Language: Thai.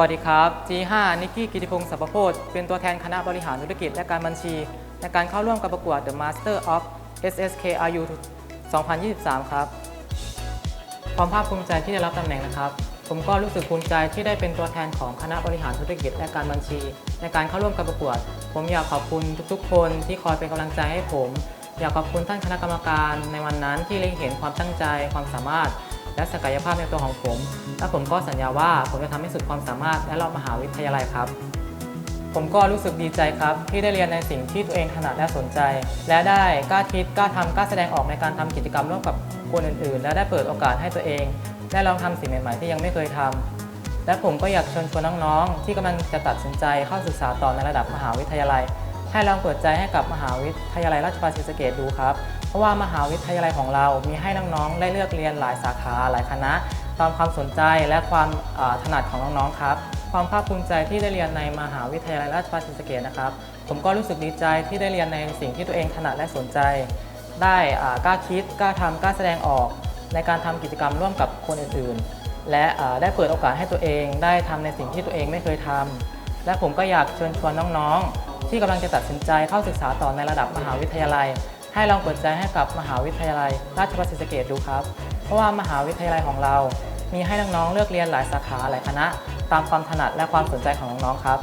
วัสดีครับ G5 นิกกี้กิติพงศ์สัพพโพธเป็นตัวแทนคณะบริหารธุรกิจและการบัญชี ในการเข้าร่วมการประกวด The Master of SSKRU 2023 ครับ ความภาคภูมิใจที่ได้รับตำแหน่งนะครับ ผมก็รู้สึกภูมิใจที่ได้เป็นตัวแทนของคณะบริหารธุรกิจและการบัญชี ในการเข้าร่วมการประกวด ผมอยากขอบคุณทุกๆ คนที่คอยเป็นกำลังใจให้ผม อยากขอบคุณท่านคณะกรรมการในวันนั้นที่เล็งเห็นความตั้งใจความสามารถ และศักยภาพในตัวของผม และผมก็สัญญาว่าผมจะทำให้สุดความสามารถและรอบมหาวิทยาลัยครับ ผมก็รู้สึกดีใจครับ ที่ได้เรียนในสิ่งที่ตัวเองถนัดและสนใจ และได้กล้าคิดกล้าทำกล้าแสดงออกในการทำกิจกรรมร่วมกับคนอื่นๆ และได้เปิดโอกาสให้ตัวเอง ได้ลองทำสิ่งใหม่ๆ ที่ยังไม่เคยทำและผมก็อยากเชิญชวนน้องๆ ที่กำลังจะตัดสินใจเข้าศึกษาต่อในระดับมหาวิทยาลัย ให้ลองเปิดใจให้กับมหาวิทยาลัยราชภัฏศรีสะเกษดูครับ ราะว่ามหาวิทยาลัยของเรามีให้น้องๆ ได้เลือกเรียนหลายสาขาหลายคณะ ตามความสนใจและความถนัดของน้องๆครับ ความภาคภูมิใจที่ได้เรียนในมหาวิทยาลัยราชภัฏศรีสะเกษนะครับ ผมก็รู้สึกดีใจที่ได้เรียนในสิ่งที่ตัวเองถนัดและสนใจ ได้กล้าคิดกล้าทำกล้าแสดงออก ในการทำกิจกรรมร่วมกับคนอื่นๆ และได้เปิดโอกาสให้ตัวเองได้ทำในสิ่งที่ตัวเองไม่เคยทำและผมก็อยากเชิญชวนน้องๆ ที่กำลังจะตัดสินใจเข้าศึกษาต่อในระดับมหาวิทยาลัย ให้ลองเปิดใจให้กับมหาวิทยาลัย ราชภัฏศรีสะเกดดูครับ เพราะว่ามหาวิทยาลัยของเรา มีให้น้องๆเลือกเรียนหลายสาขาหลายคณะ ตามความถนัดและความสนใจของน้องๆครับ